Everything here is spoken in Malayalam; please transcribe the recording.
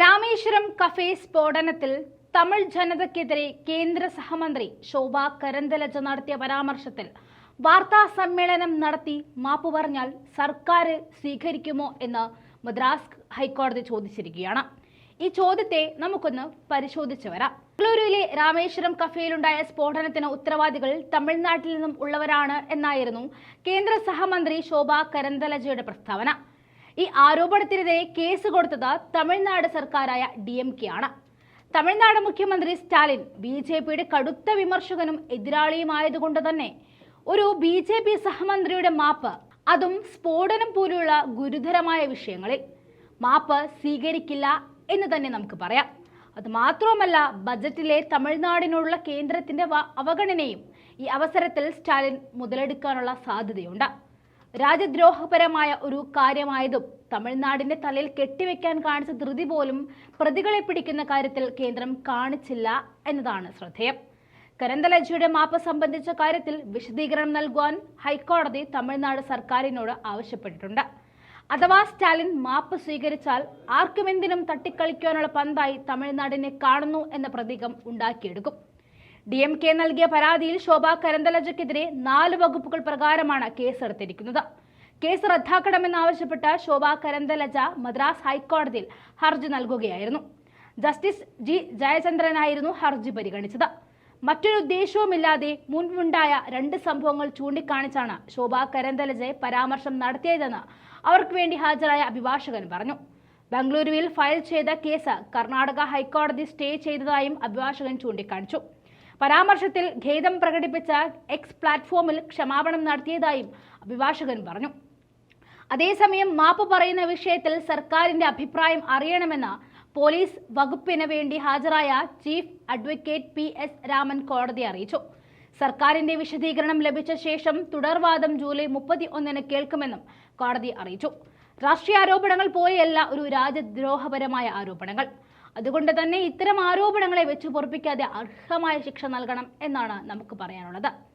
രാമേശ്വരം കഫേ സ്ഫോടനത്തിൽ തമിഴ് ജനതയ്ക്കെതിരെ കേന്ദ്ര സഹമന്ത്രി ശോഭ കരന്തലജ നടത്തിയ പരാമർശത്തിൽ വാർത്താ സമ്മേളനം നടത്തി മാപ്പ് പറഞ്ഞാൽ സർക്കാർ സ്വീകരിക്കുമോ എന്ന് മദ്രാസ് ഹൈക്കോടതി ചോദിച്ചിരിക്കുകയാണ്. ഈ ചോദ്യത്തെ നമുക്കൊന്ന് പരിശോധിച്ചു വരാം. ബംഗളൂരുവിലെ രാമേശ്വരം കഫേയിലുണ്ടായ സ്ഫോടനത്തിന് ഉത്തരവാദികൾ തമിഴ്നാട്ടിൽ നിന്നും ഉള്ളവരാണ് എന്നായിരുന്നു കേന്ദ്ര സഹമന്ത്രി ശോഭ കരന്തലജയുടെ പ്രസ്താവന. ഈ ആരോപണത്തിനെതിരെ കേസ് കൊടുത്തത് തമിഴ്നാട് സർക്കാരായ ഡി എം കെ ആണ് തമിഴ്നാട് മുഖ്യമന്ത്രി സ്റ്റാലിൻ ബി ജെ പിയുടെ കടുത്ത വിമർശകനും എതിരാളിയുമായതുകൊണ്ട് തന്നെ ഒരു ബി ജെ പി സഹമന്ത്രിയുടെ മാപ്പ് അതും സ്ഫോടനം പോലെയുള്ള ഗുരുതരമായ വിഷയങ്ങളിൽ. മാപ്പ് സ്വീകരിക്കില്ല എന്ന് തന്നെ നമുക്ക് പറയാം. അത് മാത്രവുമല്ല ബജറ്റിലെ തമിഴ്നാടിനോടുള്ള കേന്ദ്രത്തിന്റെ അവഗണനയും ഈ അവസരത്തിൽ സ്റ്റാലിൻ മുതലെടുക്കാനുള്ള സാധ്യതയുണ്ട്. രാജ്യദ്രോഹപരമായ ഒരു കാര്യമായതും തമിഴ്നാടിന്റെ തലയിൽ കെട്ടിവെക്കാൻ കാണിച്ച ധൃതി പോലും പ്രതികളെ പിടിക്കുന്ന കാര്യത്തിൽ കേന്ദ്രം കാണിച്ചില്ല എന്നതാണ് ശ്രദ്ധേയം. കരന്തലജിയുടെ മാപ്പ് സംബന്ധിച്ച കാര്യത്തിൽ വിശദീകരണം നൽകുവാൻ ഹൈക്കോടതി തമിഴ്നാട് സർക്കാരിനോട് ആവശ്യപ്പെട്ടിട്ടുണ്ട്. അഥവാ സ്റ്റാലിൻ മാപ്പ് സ്വീകരിച്ചാൽ ആർക്കുമെന്തിനും തട്ടിക്കളിക്കാനുള്ള പന്തായി തമിഴ്നാടിനെ കാണുന്നു എന്ന പ്രതീകം ഉണ്ടാക്കിയെടുക്കും. ഡി എം കെ നൽകിയ പരാതിയിൽ ശോഭ കരന്തലജയ്ക്കെതിരെ നാല് വകുപ്പുകൾ പ്രകാരമാണ് കേസെടുത്തിരിക്കുന്നത്. കേസ് റദ്ദാക്കണമെന്നാവശ്യപ്പെട്ട് ശോഭ കരന്തലജ മദ്രാസ് ഹൈക്കോടതിയിൽ ഹർജി നൽകുകയായിരുന്നു. ജസ്റ്റിസ് ജി ജയചന്ദ്രനായിരുന്നു ഹർജി പരിഗണിച്ചത്. മറ്റൊരു ഉദ്ദേശവുമില്ലാതെ മുൻപുണ്ടായ രണ്ട് സംഭവങ്ങൾ ചൂണ്ടിക്കാണിച്ചാണ് ശോഭ കരന്തലജയെ പരാമർശം നടത്തിയതെന്ന് അവർക്ക് വേണ്ടി ഹാജരായ അഭിഭാഷകൻ പറഞ്ഞു. ബംഗളൂരുവിൽ ഫയൽ ചെയ്ത കേസ് കർണാടക ഹൈക്കോടതി സ്റ്റേ ചെയ്തതായും അഭിഭാഷകൻ ചൂണ്ടിക്കാണിച്ചു. പരാമർശത്തിൽ ഖേദം പ്രകടിപ്പിച്ച എക്സ് പ്ലാറ്റ്ഫോമിൽ ക്ഷമാപണം നടത്തിയതായും അഭിഭാഷകൻ പറഞ്ഞു. അതേസമയം മാപ്പ് പറയുന്ന വിഷയത്തിൽ സർക്കാരിന്റെ അഭിപ്രായം അറിയണമെന്ന പോലീസ് വകുപ്പിന് വേണ്ടി ഹാജരായ chief advocate P S Raman കോടതിയെ അറിയിച്ചു. സർക്കാരിന്റെ വിശദീകരണം ലഭിച്ച ശേഷം തുടർവാദം ജൂലൈ മുപ്പത്തി ഒന്നിന് കേൾക്കുമെന്നും കോടതി അറിയിച്ചു. രാഷ്ട്രീയ ആരോപണങ്ങൾ പോലെയല്ല ഒരു രാജ്യദ്രോഹപരമായ ആരോപണങ്ങൾ. അതുകൊണ്ട് തന്നെ ഇത്തരം ആരോപണങ്ങളെ വെച്ച് പൊറപ്പിക്കാതെ അർഹമായ ശിക്ഷ നൽകണം എന്നാണ് നമുക്ക് പറയാനുള്ളത്.